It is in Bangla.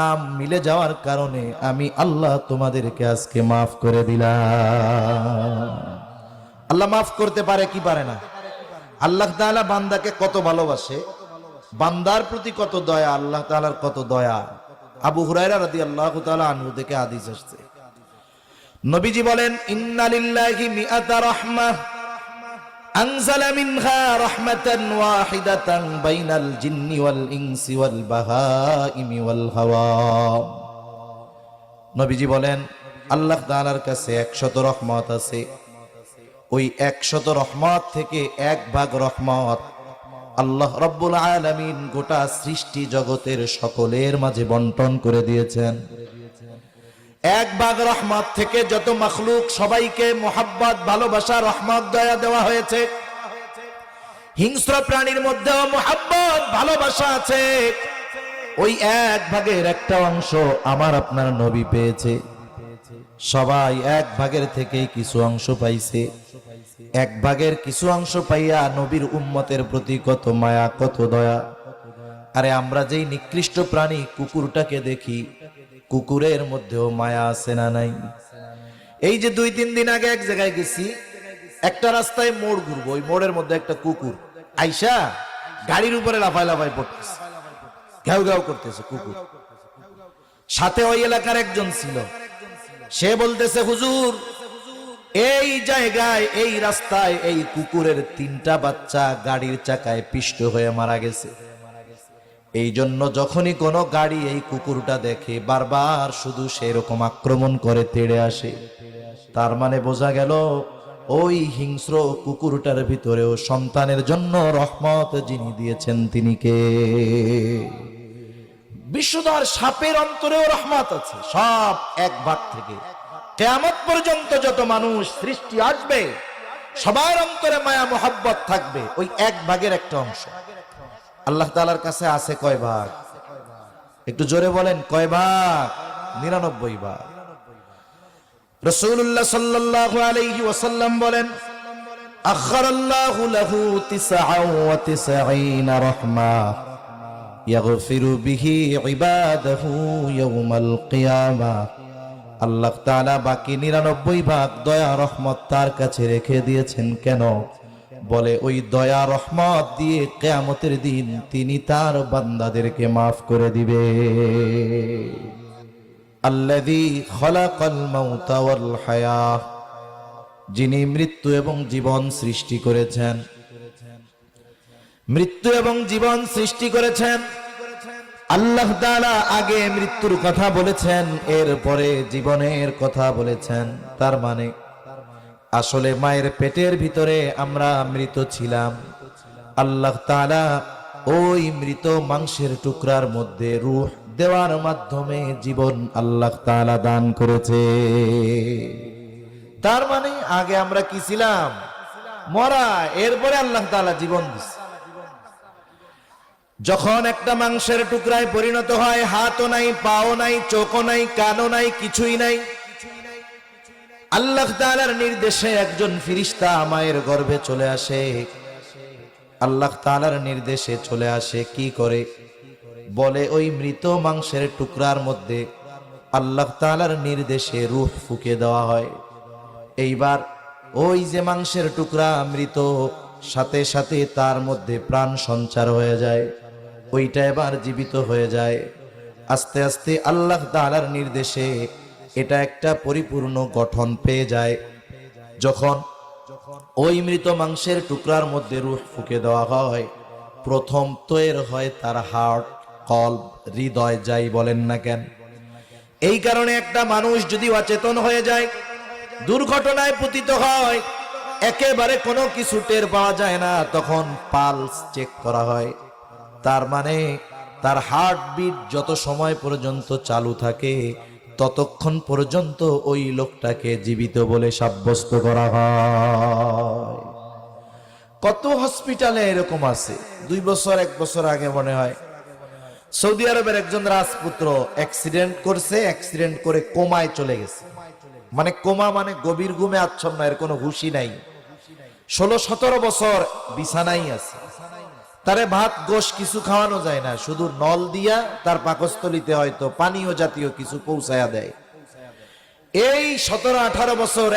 নাম মিলে যাওয়ার কারণে আমি আল্লাহ তোমাদেরকে আজকে মাফ করে দিলাম। আল্লাহ মাফ করতে পারে কি পারে না? আল্লাহ তাআলা বান্দাকে কত ভালোবাসে? বান্দার প্রতি কত দয়া, আল্লাহ তাআলার কত দয়া। আবু হুরাইরা হুরায়রা রাদিয়াল্লাহু তাআলা আনহু থেকে হাদিস আসছে। নবীজি বলেন, ইন্নালিল্লাহি মিআতা রাহমাহ। أنزل منها رحمة واحدة بين الجن والإنس والبهائم والهوام নবীজি বলেন আল্লাহ তাআলার কাছে একশত রহমত আছে ওই একশত রহমত থেকে এক ভাগ রহমত আল্লাহ রব্বুল আলামিন গোটা সৃষ্টি জগতের সকলের মাঝে বন্টন করে দিয়েছেন এক ভাগ রহমত থেকে যত মখলুক সবাইকে মোহাব্বত, ভালোবাসা, রহমত, দয়া দেওয়া হয়েছে। হিংস্র প্রাণীর মধ্যেও মোহাব্বত, ভালোবাসা আছে। ওই এক ভাগের একটা অংশ আমার আপনার নবী পেয়েছে। সবাই এক ভাগের থেকেই কিছু অংশ পাইছে। এক ভাগের কিছু অংশ পাইয়া নবীর উম্মতের প্রতি কত মায়া, কত দয়া। আরে আমরা যেই নিকৃষ্ট প্রাণী কুকুরটাকে দেখি কুকুরের মধ্যেও মায়া আছে না নাই? এই যে দুই তিন দিন আগে এক জায়গায় গেছি, একটা রাস্তায় মোড় ঘুরবো, ওই মোড়ের মধ্যে একটা কুকুর। আইসা গাড়ির উপরে লাফায় লাফায় পড়তেছে। ঘেউ ঘেউ করতেছে কুকুর। সাথে ওই এলাকার একজন ছিল। সে বলতেছে, হুজুর, এই জায়গায়, এই রাস্তায় এই কুকুরের তিনটা বাচ্চা গাড়ির চাকায় পিষ্ট হয়ে মারা গেছে। এই জন্য যখনই কোনো গাড়ি এই কুকুরটা দেখে, বারবার শুধু সেরকম আক্রমণ করে তেড়ে আসে। তার মানে বোঝা গেল, ওই হিংস্র কুকুরটার ভিতরেও সন্তানের জন্য রহমত যিনি দিয়েছেন তিনি কে? বিশ্বদার সাপের অন্তরেও রহমত আছে, সব এক ভাগ থেকে। কেয়ামত পর্যন্ত যত মানুষ সৃষ্টি আসবে, সবার অন্তরে মায়া, মোহাব্বত থাকবে, ওই এক ভাগের একটা অংশ। আল্লাহ তালার কাছে আছে কয় ভাগ একটু জোরে বলেন কয় ভাগ নিরানব্বই ভাগ রসুল্লাহ সাল্লাল্লাহু আলাইহি ওয়াসাল্লাম বলেন আখার আল্লাহ বাকি নিরানব্বই ভাগ দয়া, রহমত তার কাছে রেখে দিয়েছেন কেন? বলে, ওই দয়া, রহমত দিয়ে কেয়ামতের দিন তিনি তার বান্দাদেরকে মাফ করে দিবে। যিনি মৃত্যু এবং জীবন সৃষ্টি করেছেন। মৃত্যু এবং জীবন সৃষ্টি করেছেন। আল্লাহ আগে মৃত্যুর কথা বলেছেন, এরপরে জীবনের কথা বলেছেন। তার মানে আসলে মায়ের পেটের ভিতরে আমরা মৃত ছিলাম। আল্লাহ তাআলা ওই মৃত মাংসের টুকরার মধ্যে রূহ দেওয়ার মাধ্যমে জীবন আল্লাহ তাআলা দান করেছে। তার মানে আগে আমরা কি ছিলাম? মরা, এরপরে আল্লাহ তাআলা জীবন দিচ্ছে যখন একটা মাংসের টুকরায় পরিণত হয়, হাতও নাই, পাও নাই, চোখও নাই, কানও নাই, কিছুই নাই আল্লাহ তাআলার নির্দেশে একজন ফিরিস্তা মায়ের গর্ভে চলে আসে। আল্লাহ তালার নির্দেশে চলে আসে, কি করে? বলে, ওই মৃত মাংসের টুকরার মধ্যে আল্লাহ তালার নির্দেশে রূহ ফুকে দেওয়া হয়। এইবার ওই যে মাংসের টুকরা মৃত, সাথে সাথে তার মধ্যে প্রাণ সঞ্চার হয়ে যায়। ওইটা এবার জীবিত হয়ে যায়। আস্তে আস্তে আল্লাহ তালার নির্দেশে এটা একটা পরিপূর্ণ গঠন পেয়ে যায়। যখন ওই মৃত মাংসের টুকরার মধ্যে রূহ ফুকে দেওয়া হয়, প্রথম তৈর হয় তার হার্ট কল হৃদয়, যাই বলেন না কেন। এই কারণে একটা মানুষ যদি অচেতন হয়ে যায়, দুর্ঘটনায় পতিত হয়, একেবারে কোনো কিছু টের পাওয়া যায় না, তখন পালস চেক করা হয়। তার মানে তার হার্টবিট যত সময় পর্যন্ত চালু থাকে ততক্ষণ পর্যন্ত ওই লোকটাকে জীবিত বলে সাব্যস্ত করা হয়। কত হসপিটালে এরকম আছে? দুই বছর, এক বছর আগে মনে হয়। সৌদি আরবের একজন রাজপুত্র অ্যাক্সিডেন্ট করছে, অ্যাক্সিডেন্ট করে কোমায় চলে গেছে। মানে কোমা মানে গভীর ঘুমে আচ্ছন্ন, এর কোনো হুশি নাই। ষোলো, সতেরো বছর বিছানাই আছে। তারে ভাত, গোশ কিছু খাওয়ানো যায় না। শুধু নল দিয়া তার পাকস্থলিতে হয়তো পানীয় জাতীয় কিছু পৌঁছায়া দেয়। এই সতেরো আঠারো বছর